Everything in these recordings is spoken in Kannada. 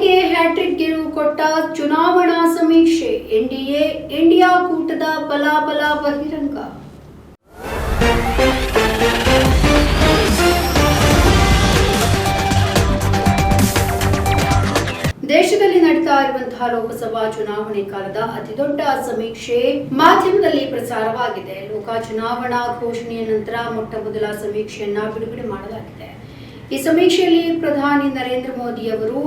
ಮೋದಿಗೆ ಹ್ಯಾಟ್ರಿಕ್ ಗೆಲುವು ಕೊಟ್ಟ ಚುನಾವಣಾ ಸಮೀಕ್ಷೆ, ಎನ್ಡಿಎ, ಇಂಡಿಯಾ ಕೂಟದ ಬಲಾಬಲ ಬಹಿರಂಗ. ದೇಶದಲ್ಲಿ ನಡೀತಾ ಇರುವಂತಹ ಲೋಕಸಭಾ ಚುನಾವಣೆ ಕಾಲದ ಅತಿದೊಡ್ಡ ಸಮೀಕ್ಷೆ ಮಾಧ್ಯಮದಲ್ಲಿ ಪ್ರಸಾರವಾಗಿದೆ. ಲೋಕ ಚುನಾವಣಾ ಘೋಷಣೆಯ ನಂತರ ಮೊಟ್ಟ ಮೊದಲ ಸಮೀಕ್ಷೆಯನ್ನ ಬಿಡುಗಡೆ ಮಾಡಲಾಗಿದೆ. ಈ ಸಮೀಕ್ಷೆಯಲ್ಲಿ ಪ್ರಧಾನಿ ನರೇಂದ್ರ ಮೋದಿ ಅವರು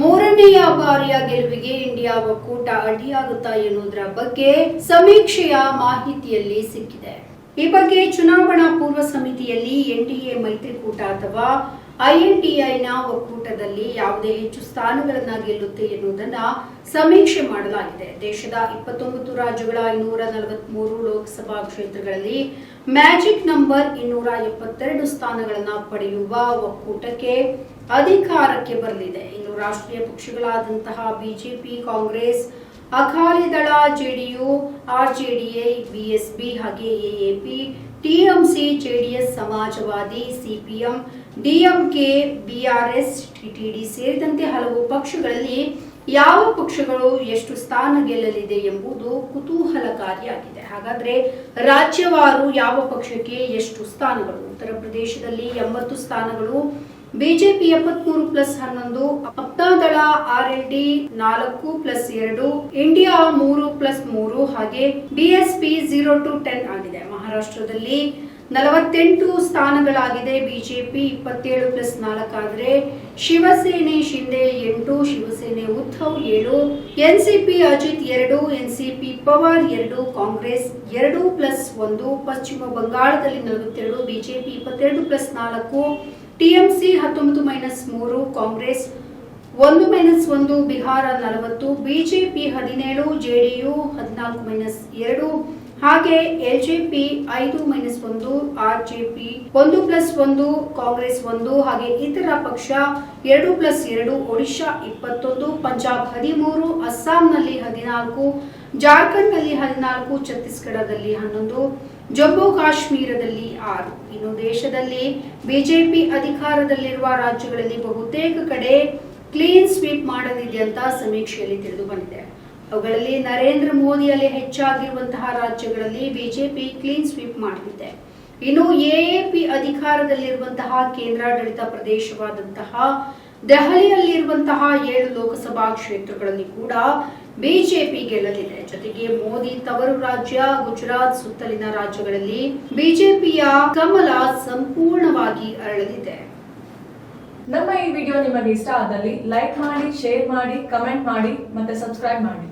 ಮೂರನೆಯ ಬಾರಿಯ ಗೆಲುವಿಗೆ ಇಂಡಿಯಾ ಒಕ್ಕೂಟ ಅಡ್ಡಿಯಾಗುತ್ತಾ ಎನ್ನುವುದರ ಬಗ್ಗೆ ಸಮೀಕ್ಷೆಯ ಮಾಹಿತಿಯಲ್ಲಿ ಸಿಕ್ಕಿದೆ. ಈ ಬಗ್ಗೆ ಚುನಾವಣಾ ಪೂರ್ವ ಸಮಿತಿಯಲ್ಲಿ ಎನ್ಡಿಎ ಮೈತ್ರಿಕೂಟ ಅಥವಾ ಐಎನ್ಟಿಐನ ಒಕ್ಕೂಟದಲ್ಲಿ ಯಾವುದೇ ಹೆಚ್ಚು ಸ್ಥಾನಗಳನ್ನ ಗೆಲ್ಲುತ್ತೆ ಎನ್ನುವುದನ್ನ ಸಮೀಕ್ಷೆ ಮಾಡಲಾಗಿದೆ. ದೇಶದ ಇಪ್ಪತ್ತೊಂಬತ್ತು ರಾಜ್ಯಗಳ ಇನ್ನೂರ ನಲವತ್ಮೂರು ಲೋಕಸಭಾ ಕ್ಷೇತ್ರಗಳಲ್ಲಿ ಮ್ಯಾಜಿಕ್ ನಂಬರ್ ಇನ್ನೂರ ಎಪ್ಪತ್ತೆರಡು ಸ್ಥಾನಗಳನ್ನ ಪಡೆಯುವ ಒಕ್ಕೂಟಕ್ಕೆ ಅಧಿಕಾರಕ್ಕೆ ಬರಲಿದೆ. ಇನ್ನು ರಾಷ್ಟ್ರೀಯ ಪಕ್ಷಗಳಾದಂತಹ ಬಿಜೆಪಿ, ಕಾಂಗ್ರೆಸ್, ಅಕಾಲಿ ದಳ, ಜೆಡಿಯು, ಆರ್ಜೆಡಿಎ, ಬಿಎಸ್ಬಿ ಹಾಗೆ AAP, TMC, JDS Samajwadi, CPM, DMK, BRS, TTD ಸೇರಿದಂತೆ ಹಲವು ಪಕ್ಷಗಳಲ್ಲಿ ಯಾವ ಪಕ್ಷಗಳು ಎಷ್ಟು ಸ್ಥಾನ ಗೆಲ್ಲಲಿದೆ ಎಂಬುದು ಕುತೂಹಲಕಾರಿಯಾಗಿದೆ. ಹಾಗಾದ್ರೆ ರಾಜ್ಯವಾರು ಯಾವ ಪಕ್ಷಕ್ಕೆ ಎಷ್ಟು ಸ್ಥಾನಗಳು? ಉತ್ತರ ಪ್ರದೇಶದಲ್ಲಿ ಎಂಬತ್ತು ಸ್ಥಾನಗಳು ಬಿಜೆಪಿ ಎಪ್ಪತ್ಮೂರು ಪ್ಲಸ್ ಹನ್ನೊಂದು ಅಪ್ನಾದಳ ಆರ್ಎಲ್ಡಿ ನಾಲ್ಕು ಪ್ಲಸ್ ಎರಡು, ಇಂಡಿಯಾ ಮೂರು ಪ್ಲಸ್ ಮೂರು ಹಾಗೆ ಬಿಎಸ್ಪಿ ಜೀರೋ ಟು ಟೆನ್ ಆಗಿದೆ. ಮಹಾರಾಷ್ಟ್ರದಲ್ಲಿ ನಲವತ್ತೆಂಟು ಸ್ಥಾನಗಳಾಗಿದೆ ಬಿಜೆಪಿ, ಇಪ್ಪತ್ತೇಳು ಪ್ಲಸ್ ನಾಲ್ಕಾದ್ರೆ ಶಿವಸೇನೆ ಶಿಂದೆ ಎಂಟು, ಶಿವಸೇನೆ ಉದ್ಧವ್ ಏಳು ಎನ್ಸಿಪಿ ಅಜಿತ್ ಎರಡು ಎನ್ಸಿಪಿ ಪವಾರ್ ಎರಡು, ಕಾಂಗ್ರೆಸ್ ಎರಡು ಪ್ಲಸ್ ಒಂದು, ಪಶ್ಚಿಮ ಬಂಗಾಳದಲ್ಲಿ ನಲವತ್ತೆರಡು, ಬಿಜೆಪಿ ಇಪ್ಪತ್ತೆರಡು ಪ್ಲಸ್ ನಾಲ್ಕು ಟಿಎಂಸಿ ಹತ್ತೊಂಬತ್ತು ಮೈನಸ್ ಮೂರು, ಕಾಂಗ್ರೆಸ್ ಒಂದು ಮೈನಸ್ ಒಂದು, ಬಿಹಾರ ನಲವತ್ತು, ಬಿಜೆಪಿ ಹದಿನೇಳು, ಜೆಡಿಯು ಹದಿನಾಲ್ಕು ಮೈನಸ್ ಎರಡು, ಹಾಗೆ ಎಲ್ಜೆಪಿ ಐದು ಮೈನಸ್ ಒಂದು, ಆರ್ಜೆಪಿ ಒಂದು ಪ್ಲಸ್ ಒಂದು, ಕಾಂಗ್ರೆಸ್ ಒಂದು, ಹಾಗೆ ಇತರ ಪಕ್ಷ ಎರಡು ಪ್ಲಸ್ ಎರಡು, ಒಡಿಶಾ ಇಪ್ಪತ್ತೊಂದು, ಪಂಜಾಬ್ ಹದಿಮೂರು, ಅಸ್ಸಾಂನಲ್ಲಿ ಹದಿನಾಲ್ಕು, ಜಾರ್ಖಂಡ್ನಲ್ಲಿ ಹದಿನಾಲ್ಕು, ಛತ್ತೀಸ್ಗಢದಲ್ಲಿ ಹನ್ನೊಂದು. ಜಮ್ಮು ಕಾಶ್ಮೀರದಲ್ಲಿ ಆರು. ಇನ್ನು ದೇಶದಲ್ಲಿ ಬಿಜೆಪಿ ಅಧಿಕಾರದಲ್ಲಿರುವ ರಾಜ್ಯಗಳಲ್ಲಿ ಬಹುತೇಕ ಕಡೆ ಕ್ಲೀನ್ ಸ್ವೀಪ್ ಮಾಡಲಿದೆ ಅಂತ ಸಮೀಕ್ಷೆಯಲ್ಲಿ ತಿಳಿದು ಬಂದಿದೆ. ಅವುಗಳಲ್ಲಿ ನರೇಂದ್ರ ಮೋದಿ ಅಲ್ಲಿ ಹೆಚ್ಚಾಗಿರುವಂತಹ ರಾಜ್ಯಗಳಲ್ಲಿ ಬಿಜೆಪಿ ಕ್ಲೀನ್ ಸ್ವೀಪ್ ಮಾಡಲಿದೆ. ಇನ್ನು ಎಎಪಿ ಅಧಿಕಾರದಲ್ಲಿರುವಂತಹ ಕೇಂದ್ರಾಡಳಿತ ಪ್ರದೇಶವಾದಂತಹ ದೆಹಲಿಯಲ್ಲಿರುವಂತಹ ಏಳು ಲೋಕಸಭಾ ಕ್ಷೇತ್ರಗಳಲ್ಲಿ ಕೂಡ ಬಿಜೆಪಿ ಗೆಲ್ಲಲಿದೆ. ಜೊತೆಗೆ ಮೋದಿ ತವರು ರಾಜ್ಯ, ಗುಜರಾತ್ ಸುತ್ತಲಿನ ರಾಜ್ಯಗಳಲ್ಲಿ ಬಿಜೆಪಿಯ ಕಮಲ ಸಂಪೂರ್ಣವಾಗಿ ಅರಳಲಿದೆ. ನಮ್ಮ ಈ ವಿಡಿಯೋ ನಿಮಗೆ ಇಷ್ಟ ಆದಲ್ಲಿ ಲೈಕ್ ಮಾಡಿ, ಶೇರ್ ಮಾಡಿ, ಕಮೆಂಟ್ ಮಾಡಿ ಮತ್ತೆ ಸಬ್ಸ್ಕ್ರೈಬ್ ಮಾಡಿ.